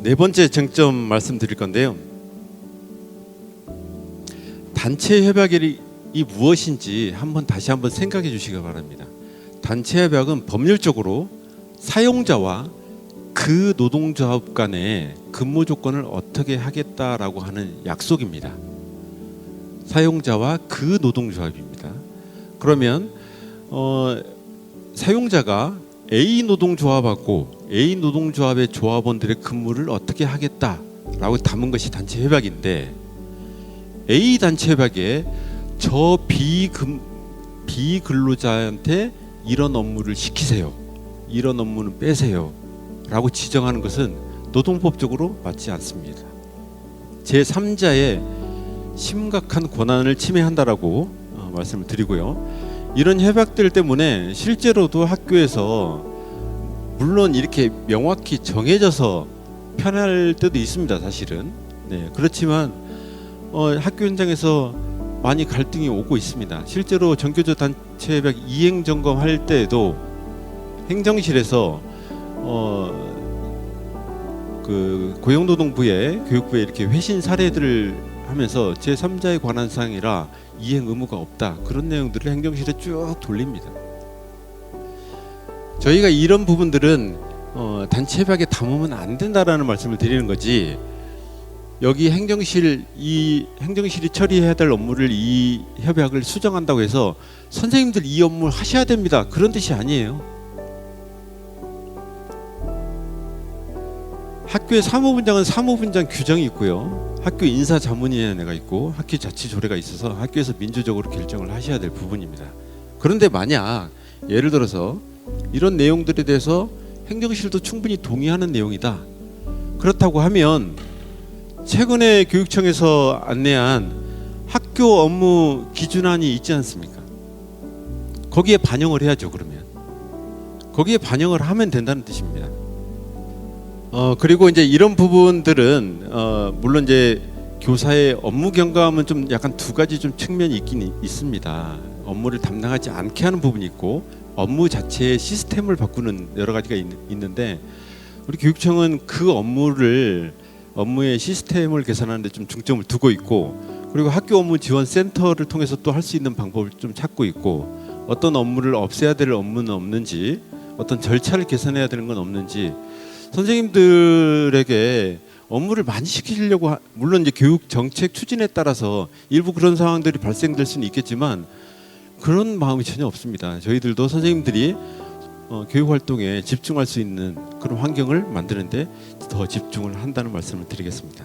네 번째 쟁점 말씀드릴 건데요. 단체 협약이 무엇인지 한번 다시 한번 생각해 주시기 바랍니다. 단체 협약은 법률적으로 사용자와 그 노동조합 간의 근무 조건을 어떻게 하겠다라고 하는 약속입니다. 사용자와 그 노동조합입니다. 그러면 어, 사용자가 A 노동조합하고 A 노동조합의 조합원들의 근무를 어떻게 하겠다라고 담은 것이 단체 협약인데 A 단체 협약에 저 비근 비근로자한테 이런 업무를 시키세요. 이런 업무는 빼세요. 라고 지정하는 것은 노동법적으로 맞지 않습니다. 제 3자의 심각한 권한을 침해한다라고 어, 말씀을 드리고요. 이런 협약들 때문에 실제로도 학교에서 물론 이렇게 명확히 정해져서 편할 때도 있습니다. 사실은 네 그렇지만 어, 학교 현장에서 많이 갈등이 오고 있습니다. 실제로 전교조 단체 협약 이행 점검할 때에도 행정실에서 어, 그 고용노동부에 교육부에 이렇게 회신 사례들을 하면서 제 3자에 관한 사항이라 이행 의무가 없다 그런 내용들을 행정실에 쭉 돌립니다. 저희가 이런 부분들은 어, 단체 협약에 담으면 안 된다라는 말씀을 드리는 거지. 여기 행정실 이 행정실이 처리해야 될 업무를 이 협약을 수정한다고 해서 선생님들 이 업무를 하셔야 됩니다. 그런 뜻이 아니에요. 학교의 사무분장은 사무분장 규정이 있고요. 학교 인사자문위원회가 있고 학교 자치조례가 있어서 학교에서 민주적으로 결정을 하셔야 될 부분입니다. 그런데 만약 예를 들어서 이런 내용들에 대해서 행정실도 충분히 동의하는 내용이다. 그렇다고 하면 최근에 교육청에서 안내한 학교 업무 기준안이 있지 않습니까? 거기에 반영을 해야죠. 그러면 거기에 반영을 하면 된다는 뜻입니다. 어 그리고 이제 이런 부분들은 어 물론 이제 교사의 업무 경감은 좀 약간 두 가지 좀 측면이 있긴 이- 있습니다. 업무를 담당하지 않게 하는 부분이 있고 업무 자체의 시스템을 바꾸는 여러 가지가 있, 있는데 우리 교육청은 그 업무를 업무의 시스템을 개선하는 데 좀 중점을 두고 있고 그리고 학교 업무 지원 센터를 통해서 또 할 수 있는 방법을 좀 찾고 있고 어떤 업무를 없애야 될 업무는 없는지 어떤 절차를 개선해야 되는 건 없는지 선생님들에게 업무를 많이 시키려고 하- 물론 이제 교육 정책 추진에 따라서 일부 그런 상황들이 발생될 수는 있겠지만 그런 마음이 전혀 없습니다. 저희들도 선생님들이 어, 교육 활동에 집중할 수 있는 그런 환경을 만드는데 더 집중을 한다는 말씀을 드리겠습니다.